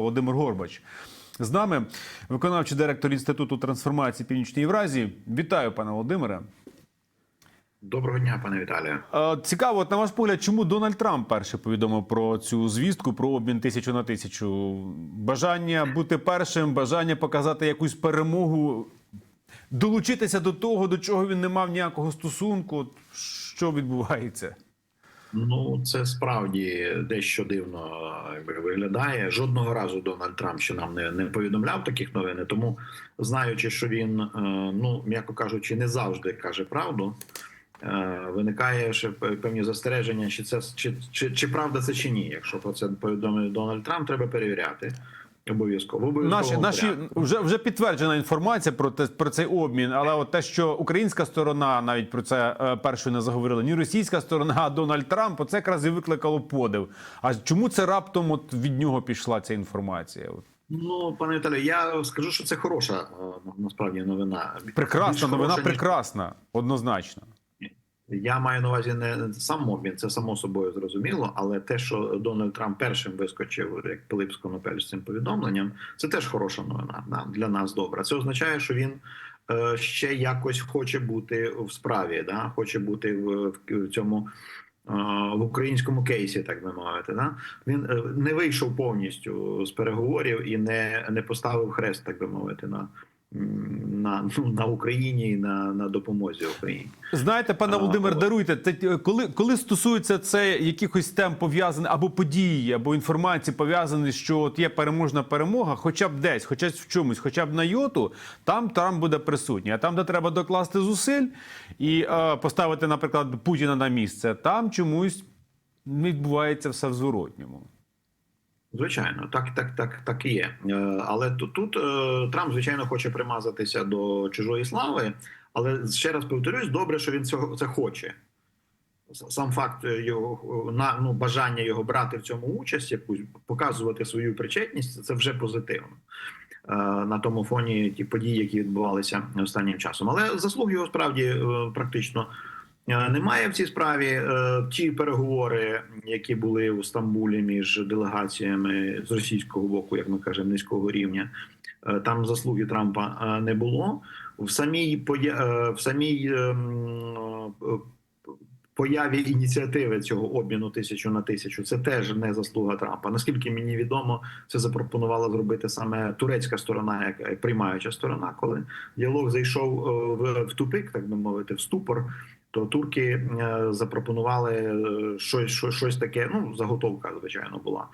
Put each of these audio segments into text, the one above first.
Володимир Горбач. З нами виконавчий директор Інституту трансформації Північної Євразії. Вітаю, пане Володимире. Доброго дня, пане Віталію. Е, Цікаво, от на ваш погляд, чому Дональд Трамп перший повідомив про цю звістку про обмін тисячу на тисячу? Бажання бути першим, бажання показати якусь перемогу, долучитися до того, до чого він не мав ніякого стосунку. Що відбувається? Ну це справді дещо дивно виглядає. Жодного разу Дональд Трамп ще нам не, не повідомляв таких новин. Тому знаючи, що він, е, ну м'яко кажучи, не завжди каже правду. е, Виникає ще певні застереження, чи це чи, чи, чи правда це чи ні. Якщо про це повідомив Дональд Трамп, треба перевіряти обов'язково. В обов'язковому Наші, наші вже вже підтверджена інформація про те про цей обмін, але от те, що українська сторона навіть про це е, першою не заговорила, ні російська сторона, а Дональд Трамп, оце якраз і викликало подив. А чому це раптом от від нього пішла ця інформація? Ну, пане Віталію, я скажу, що це хороша е, насправді новина. Прекрасна Більш новина, хороша, ніж- прекрасна, однозначно. Я маю на увазі не сам обмін, це само собою зрозуміло, але те, що Дональд Трамп першим вискочив як Пилип з з цим повідомленням, це теж хороша новина для нас добра. Це означає, що він е, ще якось хоче бути в справі, да, хоче бути в, в цьому. е, В українському кейсі, так би мовити, да він е, не вийшов повністю з переговорів і не, не поставив хрест, так би мовити, на, на, ну, на Україні і на, на допомозі Україні. Знаєте, пане Володимир, даруйте, це, коли, коли стосується це якихось тем пов'язаних або події, або інформації пов'язані, що от є переможна перемога, хоча б десь, хоча б в чомусь, хоча б на йоту, там Трамп буде присутній. А там, де треба докласти зусиль і е, поставити, наприклад, Путіна на місце, там чомусь відбувається все в зворотньому. Звичайно, так, так, так, так і є. Е, Але тут, тут е, Трамп, звичайно, хоче примазатися до чужої слави. Але ще раз повторюсь, добре, що він цього це хоче. Сам факт його на ну бажання його брати в цьому участь, якусь показувати свою причетність, це вже позитивно е, на тому фоні ті події, які відбувалися останнім часом. Але заслуг його справді е, практично е, немає в цій справі. Е, Ті переговори, які були у Стамбулі між делегаціями з російського боку, як ми кажемо, низького рівня, е, там заслуги Трампа е, не було. В самій е, в самій ем, е, появі ініціативи цього обміну тисячу на тисячу це теж не заслуга Трампа. Наскільки мені відомо, це запропонувала зробити саме турецька сторона, як приймаюча сторона, коли діалог зайшов е, в, в тупик, так би мовити, в ступор. То турки е, запропонували е, щось, щось, щось таке. Ну заготовка, звичайно, була.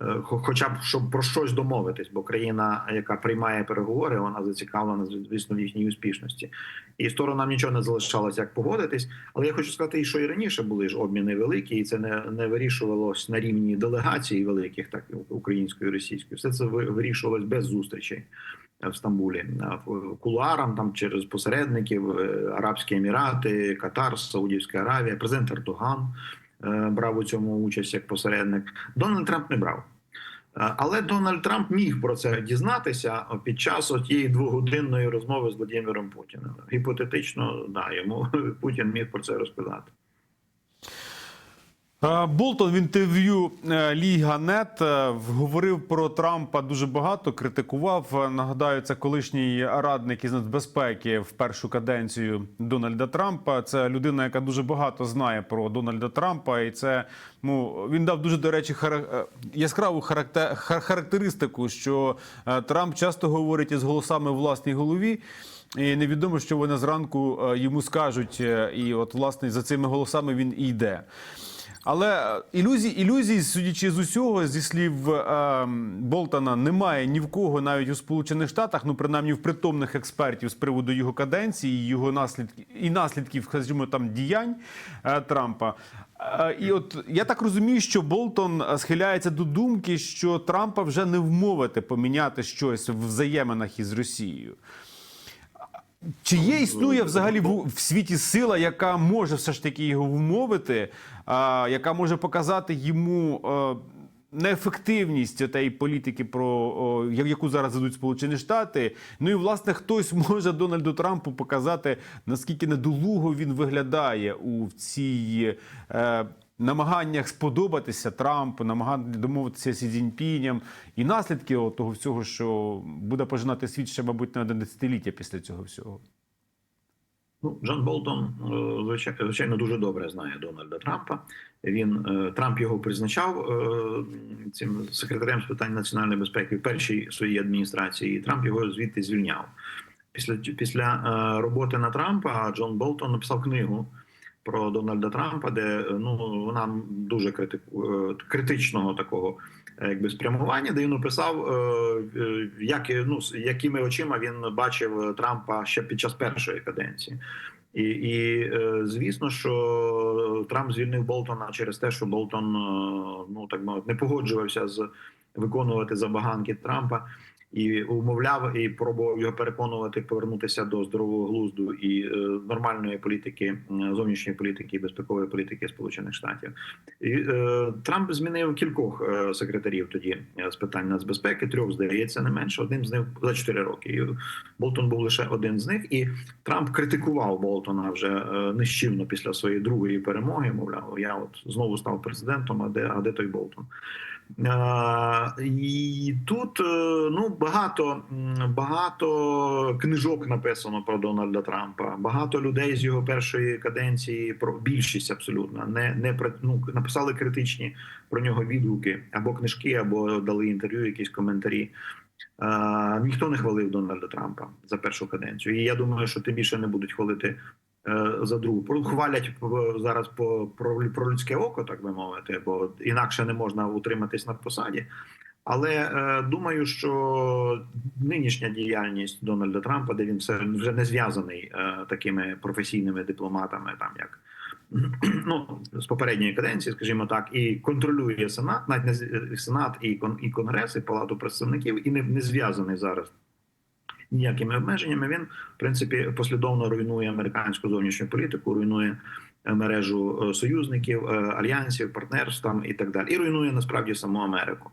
Е, хо- Хоча б щоб про щось домовитись, бо країна, яка приймає переговори, вона зацікавлена звісно в їхній успішності, і сторонам нічого не залишалося як погодитись. Але я хочу сказати, що і раніше були ж обміни великі, і це не, не вирішувалось на рівні делегацій великих, так української, і російської. Все це вирішувалось без зустрічей в Стамбулі кулуарам, там через посередників, е, Арабські Емірати, Катар, Саудівська Аравія, президент Ердоган брав у цьому участь як посередник. Дональд Трамп не брав. Е, Але Дональд Трамп міг про це дізнатися під час тієї двогодинної розмови з Владимиром Путіним. Гіпотетично, да, йому Путін міг про це розказати. Е, Болтон в інтерв'ю е, Ліга Нет е, говорив про Трампа дуже багато, критикував. Нагадаю, це колишній радник із нацбезпеки в першу каденцію Дональда Трампа. Це людина, яка дуже багато знає про Дональда Трампа, і це ну він дав дуже до речі е, яскраву характер- характеристику, що Трамп часто говорить із голосами в власній голові. І невідомо, що вони зранку йому скажуть, і от власне за цими голосами він і йде. Але е, ілюзій, ілюзій, судячи з усього, зі слів е, Болтона, немає ні в кого, навіть у Сполучених Штатах, ну принаймні в притомних експертів з приводу його каденції, його наслідків і наслідків, скажімо, там діянь е, Трампа. Е, і от я так розумію, що Болтон е, схиляється до думки, що Трампа вже не вмовити поміняти щось в взаєминах із Росією. Чи є існує взагалі в, в світі сила, яка може все ж таки його вмовити, а, яка може показати йому е, неефективність тієї політики, про о, яку зараз ведуть Сполучені Штати? Ну і власне хтось може Дональду Трампу показати, наскільки недолуго він виглядає у цій. Е, намаганнях сподобатися Трампу, намагання домовитися зі Цзіньпінем і наслідки того всього, що буде пожинати світ ще, мабуть, на одне десятиліття після цього всього. Ну, Джон Болтон, е, звичайно, дуже добре знає Дональда Трампа. Він е, Трамп його призначав е, цим секретарем з питань національної безпеки в першій своїй адміністрації. і Трамп його звідти звільняв. Після після роботи на Трампа Джон Болтон написав книгу про Дональда Трампа, де е, ну вона дуже критику е, критичного такого е, якби спрямування, де він описав, як ну з якими очима він бачив Трампа ще під час першої каденції. І, і звісно, що Трамп звільнив Болтона через те, що Болтон ну так мовити, не погоджувався з виконувати забаганки Трампа і умовляв і пробував його переконувати повернутися до здорового глузду і е, нормальної політики, е, зовнішньої політики і безпекової політики Сполучених Штатів. І, е, Трамп змінив кількох секретарів тоді з питань нацбезпеки. Трьох здається не менше. Одним з них за чотири роки. І Болтон був лише один з них, і Трамп критикував Болтона вже нещівно після своєї другої перемоги. Мовляв, я от знову став президентом. А де а де той Болтон? І тут ну багато багато книжок написано про Дональда Трампа. Багато людей з його першої каденції, про більшість абсолютно не не ну, написали критичні про нього відгуки або книжки, або дали інтерв'ю, якісь коментарі. Е, ніхто не хвалив Дональда Трампа за першу каденцію. І я думаю, що тим більше не будуть хвалити е, за другу. Хвалять зараз по про, про людське око, так би мовити, бо інакше не можна утриматись на посаді. Але е, думаю, що нинішня діяльність Дональда Трампа, де він все вже не зв'язаний е, такими професійними дипломатами, там як ну з попередньої каденції, скажімо так, і контролює сенат, навіть не з- сенат і кон і конгрес, і палату представників, і не, не зв'язаний зараз ніякими обмеженнями. Він в принципі послідовно руйнує американську зовнішню політику, руйнує е, мережу е, союзників, е, альянсів, партнерств там і так далі, і руйнує насправді саму Америку.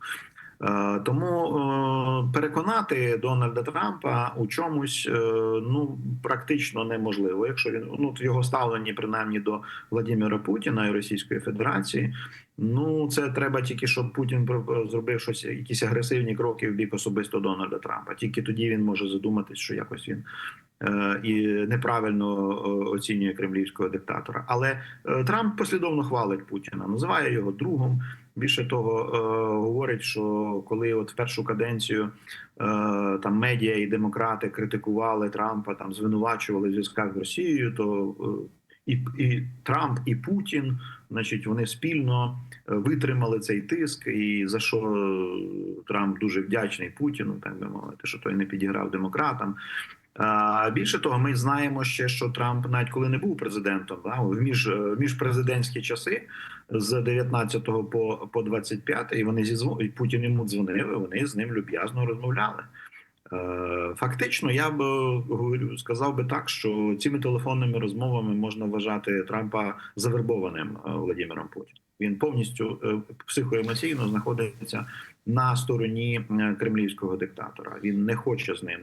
Е, Тому е, переконати Дональда Трампа у чомусь е, ну практично неможливо, якщо він ну його ставленні принаймні до Владимира Путіна і Російської Федерації. Ну це треба тільки, щоб Путін зробив щось, якісь агресивні кроки в бік особисто Дональда Трампа. Тільки тоді він може задуматись, що якось він і неправильно е, оцінює кремлівського диктатора. Але е, Трамп послідовно хвалить Путіна, називає його другом. Більше того, е, говорить, що коли от в першу каденцію е, там медіа і демократи критикували Трампа, там звинувачували в зв'язках з Росією, то е, і, і Трамп і Путін, значить, вони спільно е, витримали цей тиск, і за що е, Трамп дуже вдячний Путіну, так би мовити, що той не підіграв демократам. Більше того, ми знаємо ще, що Трамп, навіть коли не був президентом, да, в між е, міжпрезидентські часи з 19 по, по 25, і вони зі і Путін йому дзвонив, і вони з ним люб'язно розмовляли. Е, Фактично, я б е, говорю, сказав би так, що цими телефонними розмовами можна вважати Трампа завербованим Владимиром Путіним. Він повністю психоемоційно знаходиться на стороні кремлівського диктатора. Він не хоче з ним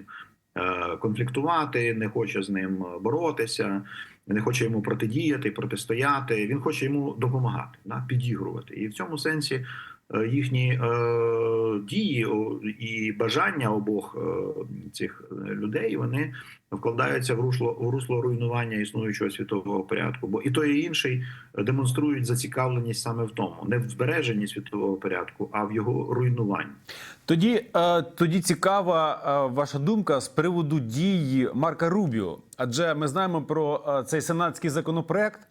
конфліктувати, не хоче з ним боротися, не хоче йому протидіяти, протистояти. Він хоче йому допомагати, підігрувати. І в цьому сенсі е, їхні е, дії і бажання обох е, цих людей вони вкладаються в русло в русло руйнування існуючого світового порядку. Бо і той і інший демонструють зацікавленість саме в тому, не в збереженні світового порядку, а в його руйнуванні. Тоді, е, тоді цікава е, ваша думка з приводу дії Марка Рубіо. Адже ми знаємо про е, цей сенатський законопроект е,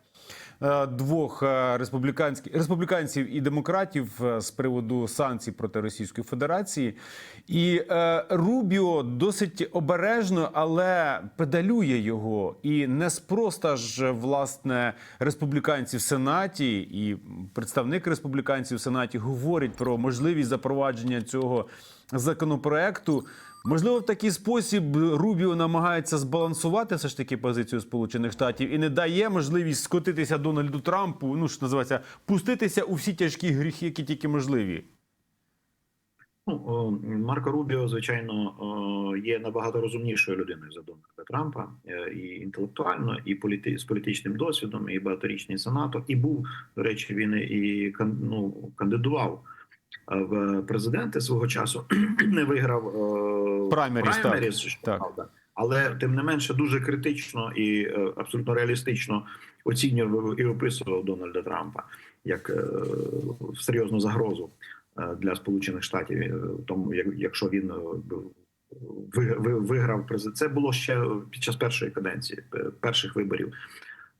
двох е, республіканських республіканців і демократів е, з приводу санкцій проти Російської Федерації. І е, Рубіо досить обережно, але педалює його. І неспроста ж власне республіканці в сенаті і представник республіканців в сенаті говорить про можливість запровадження цього законопроекту. Можливо, в такий спосіб Рубіо намагається збалансувати все ж таки позицію Сполучених Штатів і не дає можливість скотитися Дональду Трампу. Ну що називається, пуститися у всі тяжкі гріхи, які тільки можливі. Ну, Марко Рубіо, звичайно, є набагато розумнішою людиною за Дональда Трампа е, і інтелектуально, і політи, з політичним досвідом, і багаторічний сенатор. І був, до речі, він і ну, кандидував в президенти свого часу. Не виграв е, Праймеріс, так. що Так. правда. Але тим не менше дуже критично і е, абсолютно реалістично оцінював і описував Дональда Трампа як е, серйозну загрозу е, для Сполучених Штатів, е, тому як- якщо він е, ви- ви- виграв президент. Це було ще під час першої каденції, е, перших виборів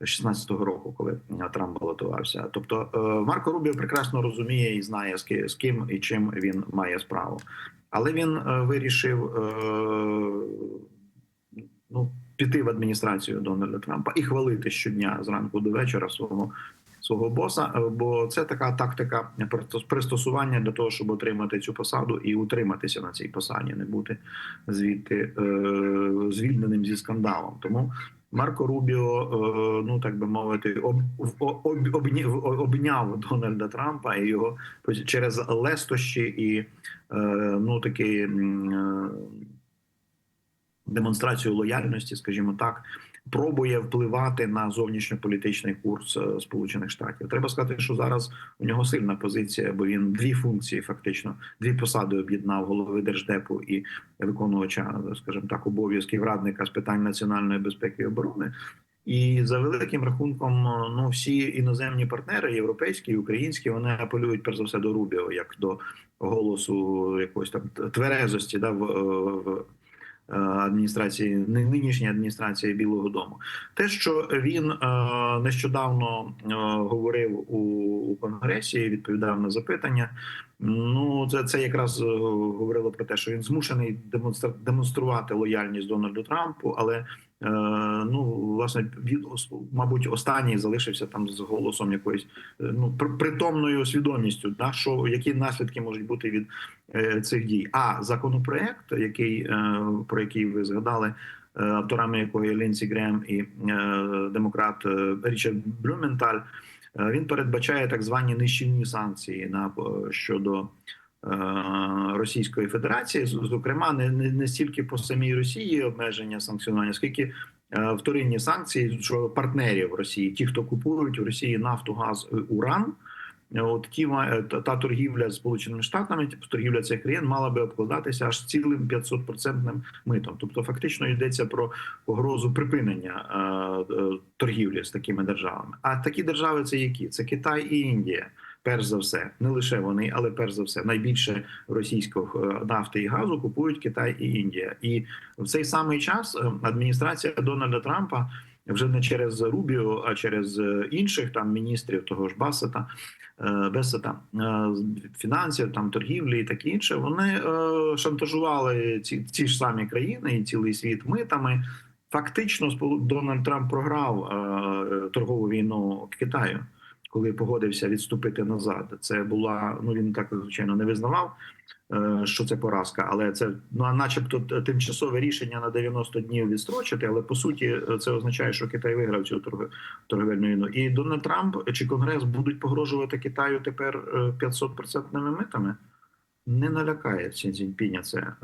16-го року, коли е, Трамп балотувався. Тобто е, Марко Рубіо прекрасно розуміє і знає з ки- з ким і чим він має справу, але він е, вирішив ну піти в адміністрацію Дональда Трампа і хвалити щодня зранку до вечора свого свого боса. Бо це така тактика пристос- пристосування для того, щоб отримати цю посаду і утриматися на цій посаді, не бути звідти звільненим зі скандалом. Тому Марко Рубіо, е, ну так би мовити, об, об, об, обняв, Дональда Трампа і його через лестощі і е, ну такі е, демонстрацію лояльності, скажімо так, пробує впливати на зовнішньополітичний курс е, Сполучених Штатів. Треба сказати, що зараз у нього сильна позиція, бо він дві функції, фактично, дві посади об'єднав голови держдепу і виконувача, скажімо так, обов'язків радника з питань національної безпеки і оборони. І за великим рахунком, ну всі іноземні партнери, європейські, українські, вони апелюють перш за все до Рубіо, як до голосу якоїсь там тверезості, да, в, в е, адміністрації ни- нинішньої адміністрації Білого Дому. Те, що він е, нещодавно е, говорив у, конгресі, відповідав на запитання. Ну, це, це якраз е, говорило про те, що він змушений демонстр демонструвати лояльність Дональду Трампу, але е, ну власне він мабуть останній залишився там з голосом якоюсь е, ну притомною свідомістю, да, що які наслідки можуть бути від е, цих дій. А законопроект, який е, про який ви згадали, е, авторами якого є Лінсі Грем і е, демократ е, Річард Блюменталь, е, він передбачає так звані нищівні санкції на е, щодо. Е, Російської Федерації, зокрема, не, не, не стільки по самій Росії обмеження санкціонування, скільки е, вторинні санкції що партнерів Росії, ті, хто купують в Росії нафту, газ, е, уран. От ті та, торгівля з Сполученими Штатами, т- торгівля цих країн мала би обкладатися аж цілим 500% митом. Тобто, фактично йдеться про погрозу припинення е, е, торгівлі з такими державами. А такі держави це які? Це Китай і Індія. Перш за все, не лише вони, але перш за все, найбільше російського е, нафти і газу купують Китай і Індія. І в цей самий час е, адміністрація Дональда Трампа вже не через Рубіо, а через е, інших там міністрів того ж Басета, Бесета, фінансів, там торгівлі і таке інше. Вони шантажували ці, ці ж самі країни і цілий світ митами. Фактично, Дональд Трамп програв торгову війну Китаю, коли погодився відступити назад. Це була ну він так звичайно не визнавав, е, що це поразка, але це ну, а начебто тимчасове рішення на 90 днів відстрочити. Але по суті, е, це означає, що Китай виграв цю торг- торговельну війну. І Дональд Трамп чи Конгрес будуть погрожувати Китаю тепер е, 500% митами. Не налякає Сі Цзіньпіня це. Е,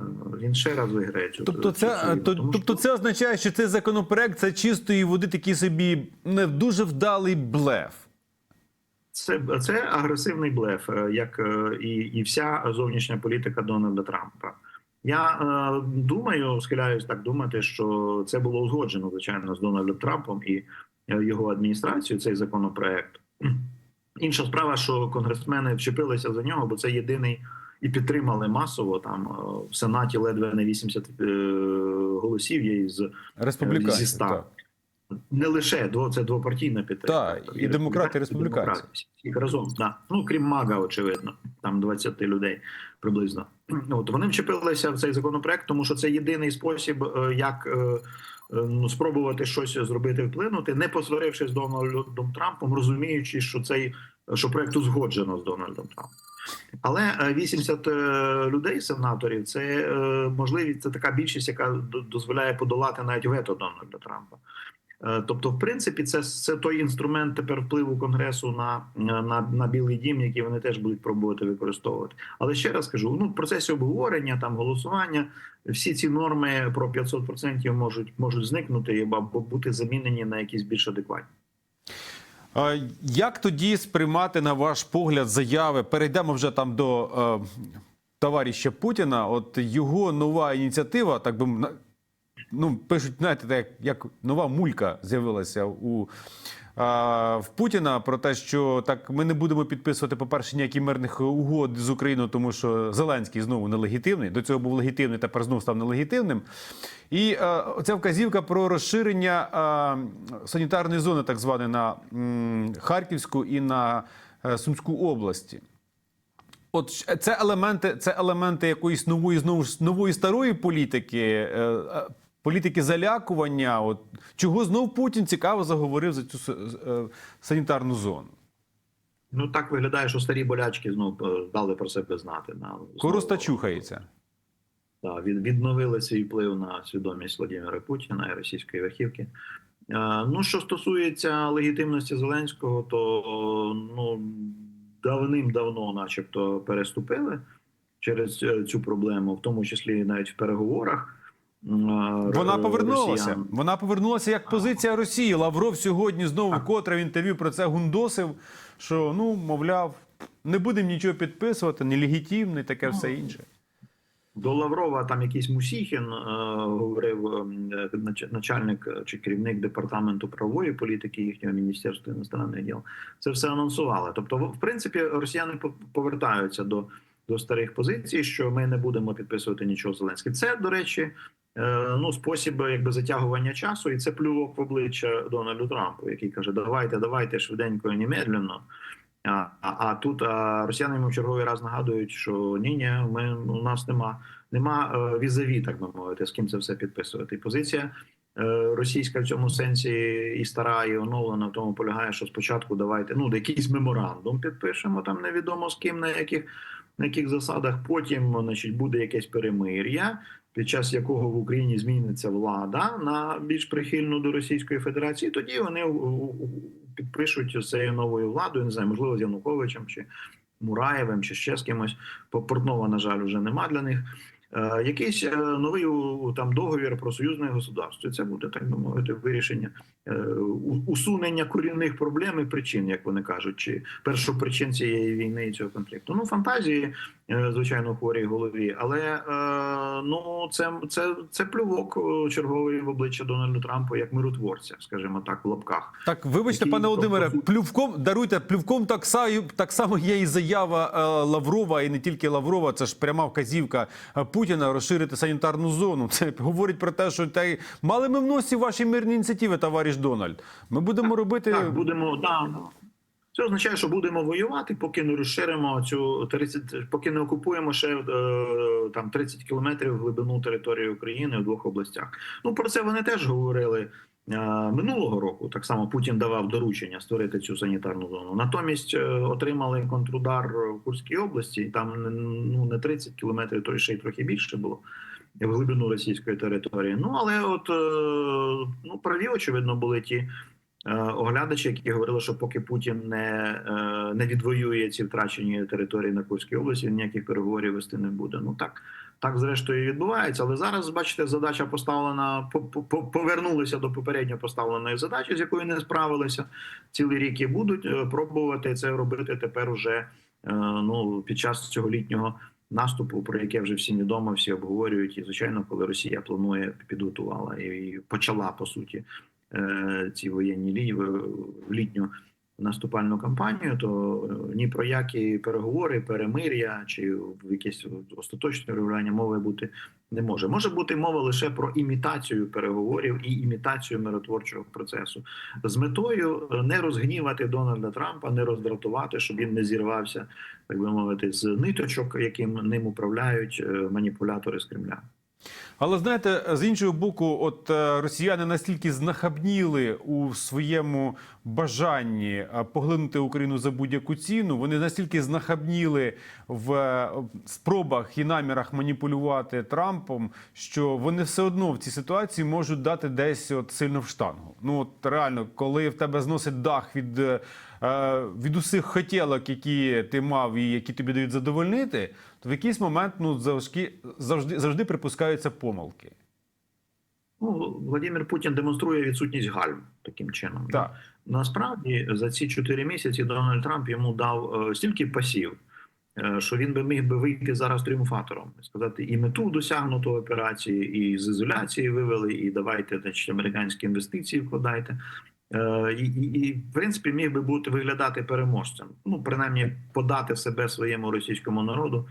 Він ще раз виграє цю Тобто, це цю війну. то- Тому тобто, що- це означає, що цей законопроект це чистої води такий собі не дуже вдалий блеф. Це, це агресивний блеф, е, як е, і, і вся зовнішня політика Дональда Трампа. Я е, думаю, схиляюсь так думати, що це було узгоджено, звичайно, з Дональдом Трампом і е, його адміністрацією. Цей законопроект. Інша справа, що конгресмени вчепилися за нього, бо це єдиний і підтримали масово там в сенаті ледве не 80 е, голосів є із Республіканці. Не лише дво, це двопартійна підтримка. Так, і демократи, і республіканці. Всіх разом, да. Ну крім Мага, очевидно, там 20 людей приблизно. От вони вчепилися в цей законопроект, тому що це єдиний спосіб, е, як е, е, ну, спробувати щось зробити, вплинути, не посварившись з Дональдом Трампом, розуміючи, що цей що проект узгоджено з Дональдом Трампом. Але е, 80 е, людей, сенаторів, це можливість, це така більшість, яка до- дозволяє подолати навіть вето Дональда Трампа. Е, Тобто, в принципі, це, це той інструмент тепер впливу конгресу на, на, на білий дім, який вони теж будуть пробувати використовувати. Але ще раз кажу: ну в процесі обговорення, там голосування, всі ці норми про 500% можуть можуть зникнути або бути замінені на якісь більш адекватні. Як тоді сприймати, на ваш погляд, заяви? Перейдемо вже там до е, товариша Путіна. От його нова ініціатива, так би ну, пишуть, знаєте, так, як нова мулька з'явилася у в Путіна про те, що так ми не будемо підписувати, по-перше, ніякі мирних угод з Україною, тому що Зеленський знову нелегітимний. До цього був легітимний, тепер знову став нелегітимним. І ця вказівка про розширення санітарної зони, так званої, на Харківську і на е, Сумську області. От це елементи, це елементи якоїсь нової знову ж нової старої політики, е, е, політики залякування. От чого знов Путін цікаво заговорив за цю е, санітарну зону. Ну так виглядає, що старі болячки знов е, дали про себе знати. На Короста знову, чухається. Від, відновили свій вплив на свідомість Владимира Путіна і російської верхівки. Е, ну, що стосується легітимності Зеленського, то ну давним-давно, начебто, переступили через е, цю проблему, в тому числі навіть в переговорах. Е, Вона повернулася. росіян. Вона повернулася як позиція Росії. Лавров сьогодні знову вкотре в інтерв'ю про це гундосив. Що ну мовляв, не будемо нічого підписувати, нелегітимне, таке все інше. До Лаврова там якийсь Мусіхін е, говорив е, начальник чи керівник департаменту правової політики їхнього міністерства іностранних діл. Це все анонсували. Тобто, в принципі, росіяни по- повертаються до, до старих позицій, що ми не будемо підписувати нічого Зеленським. Це, до речі, ну спосіб якби затягування часу, і це плювок в обличчя Дональду Трампу, який каже: Давайте, давайте швиденько і немедленно. А, а, а тут а, росіяни йому в черговий раз нагадують, що ні, ні, ми у нас нема нема е, візаві, так би мовити, з ким це все підписувати. Позиція е, російська в цьому сенсі і стара, і оновлена в тому полягає, що спочатку давайте ну якийсь меморандум підпишемо там невідомо з ким, на яких на яких засадах. Потім, значить, буде якесь перемир'я, під час якого в Україні зміниться влада на більш прихильну до Російської Федерації. Тоді вони підпишуть з цією новою владою, не знаю, можливо, з Януковичем чи Мураєвим, чи ще з кимось. По- Портнова, на жаль, вже нема для них. Е, Якийсь е, новий там договір про союзне государство. Це буде так би мовити вирішення е, усунення корінних проблем і причин, як вони кажуть, чи першопричин цієї війни і цього конфлікту. Ну фантазії, звичайно, хворій голові, але е, ну це, це, це плювок е, черговий в обличчя Дональду Трампу як миротворця, скажімо так, в лапках. Так, вибачте, Який, пане Володимире, тобто, плювком даруйте плювком. Так само так само є і заява е, Лаврова, і не тільки Лаврова. Це ж пряма вказівка е, Путіна розширити санітарну зону. Це говорить про те, що та й мали ми в носі ваші мирні ініціативи, товариш Дональд. Ми будемо робити Так, будемо да. Це означає, що будемо воювати, поки не розширимо цю 30, поки не окупуємо ще е, там 30 кілометрів глибину території України у двох областях. Ну про це вони теж говорили е, минулого року. Так само Путін давав доручення створити цю санітарну зону. Натомість е, отримали контрудар в Курській області. Там ну не 30 кілометрів, то ще й трохи більше було. В глибину російської території. Ну але от ну праві, очевидно, були ті оглядачі, які говорили, що поки Путін не, е, не відвоює ці втрачені території на Курській області, ніяких переговорів вести не буде. Ну так, так зрештою і відбувається. Але зараз, бачите, задача поставлена по- по- повернулися до попередньо поставленої задачі, з якою не справилися цілий рік, і будуть е, пробувати це робити тепер уже е, ну під час цього літнього. Наступу, про яке вже всім відомо, всі обговорюють, і звичайно, коли Росія планує, підготувала і почала по суті е, ці воєнні лінії в літню наступальну кампанію, то е, ні про які переговори, перемир'я чи в якесь остаточне регулювання мови бути не може. Може бути мова лише про імітацію переговорів і імітацію миротворчого процесу з метою е, не розгнівати Дональда Трампа, не роздратувати, щоб він не зірвався, так би мовити, з ниточок, яким ним управляють е, маніпулятори з Кремля. Але знаєте, з іншого боку, от е, росіяни настільки знахабніли у своєму бажанні е, поглинути Україну за будь-яку ціну. Вони настільки знахабніли в е, спробах і намірах маніпулювати Трампом, що вони все одно в цій ситуації можуть дати десь от сильно в штангу. Ну от реально, коли в тебе зносить дах від. Від усіх хотілок, які ти мав і які тобі дають задовольнити, то в якийсь момент ну завжди завжди завжди припускаються помилки. Ну, Владимир Путін демонструє відсутність гальм таким чином. Так. Насправді за ці чотири місяці Дональд Трамп йому дав е, стільки пасів, е, що він би міг би вийти зараз тріумфатором, сказати, і мету досягнуто операції, і з ізоляції вивели, і давайте значить, американські інвестиції вкладайте. Е, І, і, в принципі міг би бути виглядати переможцем. Ну принаймні подати себе своєму російському народу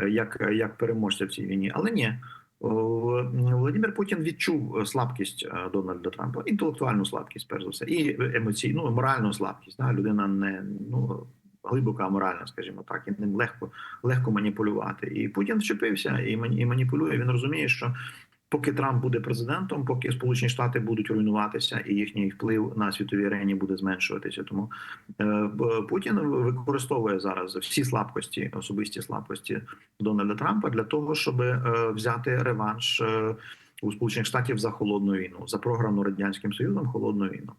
е, як, як переможця в цій війні. Але ні, Володимир Путін відчув слабкість е, Дональда Трампа, інтелектуальну слабкість, перш за все, і емоційну, моральну слабкість. Да? Людина не ну глибока моральна, скажімо так, і ним легко легко маніпулювати. І Путін вчепився і маніпулює. Він розуміє, що поки Трамп буде президентом, поки Сполучені Штати будуть руйнуватися, і їхній вплив на світовій арені буде зменшуватися. Тому е, Путін використовує зараз всі слабкості, особисті слабкості Дональда Трампа для того, щоб е, взяти реванш. У Сполучених Штатів за холодну війну, за програну радянським союзом холодну війну,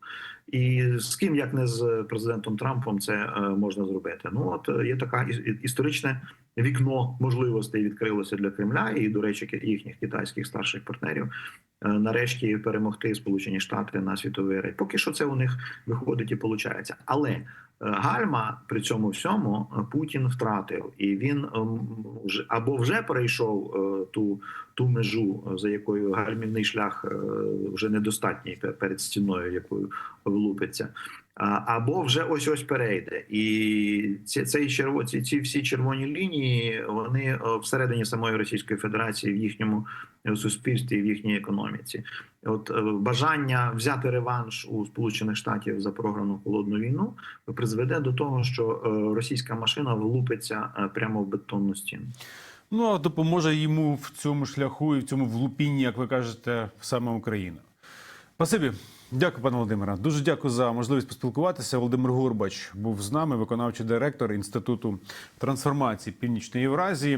і з ким як не з президентом Трампом це е, можна зробити. Ну от е, є така історичне вікно можливостей відкрилося для Кремля, і до речі, їхніх китайських старших партнерів е, нарешті перемогти Сполучені Штати на світовій арені. Поки що це у них виходить і виходить. Але гальма при цьому всьому Путін втратив, і він ем, або вже перейшов ту ту межу, е, за якою гальмівний шлях е, вже недостатній перед стіною, якою влупиться. Або вже ось ось перейде, і ці, цей черво, ці, ці всі червоні лінії вони е, всередині самої Російської Федерації в їхньому суспільстві, в їхній економіці. От бажання взяти реванш у Сполучених Штатів за програну холодну війну призведе до того, що російська машина влупиться прямо в бетонну стіну. Ну а допоможе йому в цьому шляху і в цьому влупінні, як ви кажете, саме Україна. Спасибі. Дякую, пане Володимире. Дуже дякую за можливість поспілкуватися. Володимир Горбач був з нами, виконавчий директор Інституту трансформації Північної Євразії.